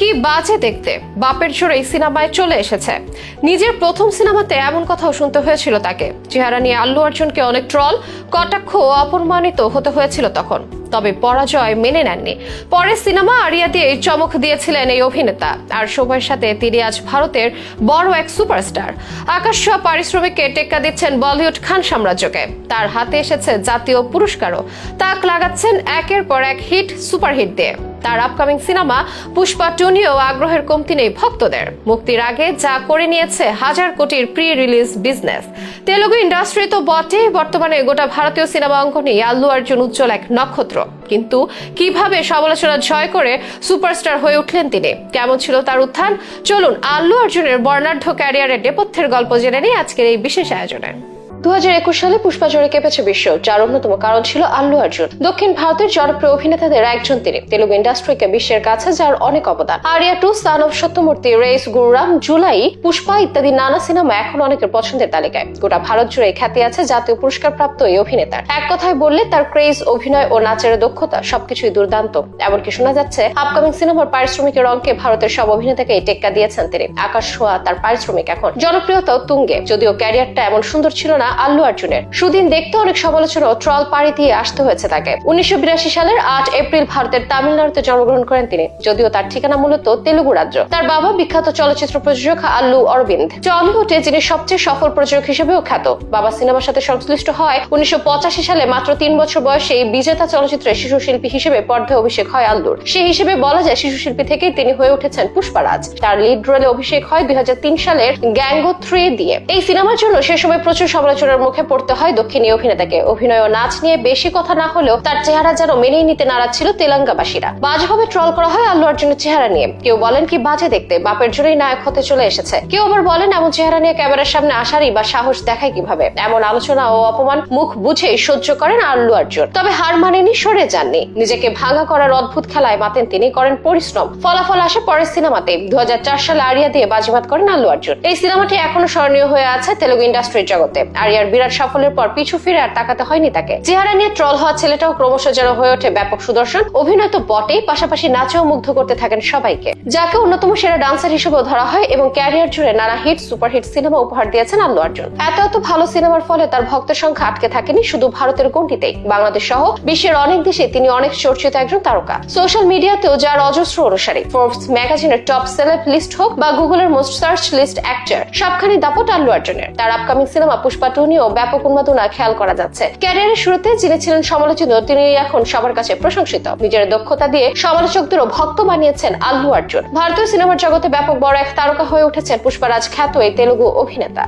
কি বাজে দেখতে? বাপের জোরে জোরেই সিনেমায় চলে এসেছে। নিজের প্রথম সিনেমাতে এমন কথাও শুনতে হয়েছিল তাকে। চেহারা নিয়ে আল্লু অর্জুনকে অনেক ট্রল কটাক্ষ অপমানিত হতে হয়েছিল তখন। তবে পরাজয় মেনে নেননি। পরে সিনেমা আরিয়া দিয়ে চমক দিয়েছিলেন এই অভিনেতা। আর সময়ের সাথে তিনি আজ ভারতের বড় এক সুপারস্টার। আকাশ পারিশ্রমিককে টেক্কা দিচ্ছেন বলিউড খান সাম্রাজ্যকে। তার হাতে এসেছে জাতীয় পুরস্কারও। তাক লাগাচ্ছেন একের পর এক হিট সুপারহিট দিয়ে। তার আপকামিং সিনেমা পুষ্পা টু নিয়েও আগ্রহের কমতি নেই ভক্তদের। মুক্তির আগে যা করে নিয়েছে হাজার কোটির pre release business Telugu industry তো বটে বর্তমানে গোটা ভারতীয় সিনেমা অঙ্গনে আল্লু অর্জুন উজ্জ্বল এক নক্ষত্র। কিন্তু কীভাবে সমালোচনা জয় করে সুপারস্টার হয়ে উঠলেন তিনি? কেমন ছিল তার উত্থান? চলুন আল্লু অর্জুনের বর্ণাঢ্য ক্যারিয়ারের নেপথ্যের গল্প জেনে নিই আজকের এই বিশেষ আয়োজনে। দু হাজার একুশ সালে পুষ্পা জোরে কেঁপেছে বিশ্ব। যার অন্যতম কারণ ছিল আল্লু অর্জুন। দক্ষিণ ভারতের জনপ্রিয় অভিনেতাদের একজন তিনি। তেলুগু ইন্ডাস্ট্রিকে বিশ্বের কাছে যার অনেক অবদান। Arya two, son of Satyamurthy, race, Gurram, Julayi, Pushpa ইত্যাদি নানা সিনেমা এখন অনেকের পছন্দের তালিকায়। গোটা ভারত জুড়ে খ্যাতি আছে জাতীয় পুরস্কার প্রাপ্ত এই অভিনেতার। এক কথায় বললে তার ক্রেজ, অভিনয় ও নাচের দক্ষতা সবকিছুই দুর্দান্ত। এমনকি শোনা যাচ্ছে আপকামিং সিনেমার পারিশ্রমিকের অঙ্কে ভারতের সব অভিনেতাকে টেক্কা দিয়েছেন তিনি। আকাশ ছোঁয়া তার পারিশ্রমিক এখন। জনপ্রিয়তাও তুঙ্গে, যদিও ক্যারিয়ারটা এমন সুন্দর ছিল না আল্লু অর্জুনের। সুদিন দেখতে অনেক সমালোচনা ও ট্রল পাড়ি দিয়ে আসতে হয়েছে তাকে। উনিশশো বিরাশি সালের আট এপ্রিল ভারতের তামিলনাড়ুতে জন্মগ্রহণ করেন তিনি, যদিও তার ঠিকানা মূলত তেলুগু রাজ্য। তার বাবা বিখ্যাত চলচ্চিত্র প্রযোজক আল্লু অরবিন্দ। টলিউডে যিনি সবচেয়ে সফল প্রযোজক হিসেবেও খ্যাত। বাবা সিনেমার সাথে সংশ্লিষ্ট হয় উনিশশো পঁচাশি সালে, মাত্র তিন বছর বয়সে বিজেতা চলচ্চিত্রে শিশু শিল্পী হিসেবে পর্দায় অভিষেক হয় আল্লুর। সেই হিসেবে বলা যায় শিশু শিল্পী থেকেই তিনি হয়ে উঠেছেন পুষ্পারাজ। তার লিড রোলে অভিষেক হয় দুই হাজার তিন সালের গ্যাঙ্গো থ্রি দিয়ে। এই সিনেমার জন্য সে সময় প্রচুর সমালোচনার মুখে পড়তে হয় দক্ষিণী অভিনেতাকে। অভিনয় ও নাচ নিয়ে বেশি কথা না হলেও তার চেহারা যেন মেনেই নিতে নারাজ ছিল তেলেঙ্গাবাসীরা। বাজেভাবে ট্রল করা হয় আল্লু অর্জুনের চেহারা নিয়ে। কেউ বলেন কি বাজে দেখতে, বাপের জোরেই নায়ক হতে চলে এসেছে। কেউ আবার বলেন এমন চেহারা নিয়ে ক্যামেরার সামনে আসারই বা সাহস দেখায় কীভাবে। এমন আলোচনা ও অপমান মুখ বুঝেই সহ্য করেন আল্লু অর্জুন। তবে হার মানেনি, সরে যাননি। নিজেকে ভাঙা করার অদ্ভুত খেলায় মাতেন তিনি, করেন পরিশ্রম। ফলাফল আসে পরের সিনেমাতে দু হাজার চার সালে আরিয়া দিয়ে বাজিমাত করেন আল্লু অর্জুন। এই সিনেমাটি এখনও স্মরণীয় হয়ে আছে তেলুগু ইন্ডাস্ট্রির জগতে। আরিয়ার বিরাট সাফল্যের পর পিছু ফিরে আর তাকাতে হয়নি তাকে। চেহারা নিয়ে ট্রল হওয়া ছেলেটাও ক্রমশ যেন হয়ে ওঠে ব্যাপক সুদর্শন। অভিনয় তো বটেই, পাশাপাশি নাচেও মুগ্ধ করতে থাকেন সবাইকে। যাকে অন্যতম সেরা ডান্সার হিসেবেও ধরা হয় এবং ক্যারিয়ার জুড়ে নানা হিট, সুপারহিট সিনেমা উপহার দিয়েছেন আল্লু অর্জুন। এত এত ভালো সিনেমার ফলে তার ভক্তের সংখ্যা আটকে থাকেনি শুধু ভারতের গণ্ডিতেই। বাংলাদেশ সহ বিশ্বের অনেক দেশে তিনি অনেক চর্চিত একজন তারকা। সোশ্যাল মিডিয়াতেও যার অজস্র অনুসারী ফোর্বস ম্যাগাজিনের টপ সেলেব লিস্ট হোক বা গুগলের মোস্ট সার্চ লিস্ট অ্যাক্টর সবখানি দাপট আল্লু অর্জুনের। তার আপকামিং সিনেমা পুষ্পা টু নিয়েও ব্যাপক উন্মাদনা খেয়াল করা যাচ্ছে। ক্যারিয়ারের শুরুতে যিনি ছিলেন সমালোচিত তিনি এখন সবার কাছে প্রশংসিত। নিজের দক্ষতা দিয়ে সমালোচকদেরও ভক্ত বানিয়েছেন আল্লু অর্জুন। ভারতীয় সিনেমার জগতে ব্যাপক বড় এক তারকা হয়ে উঠেছেন পুষ্পারাজ খ্যাত এই তেলুগু অভিনেতা।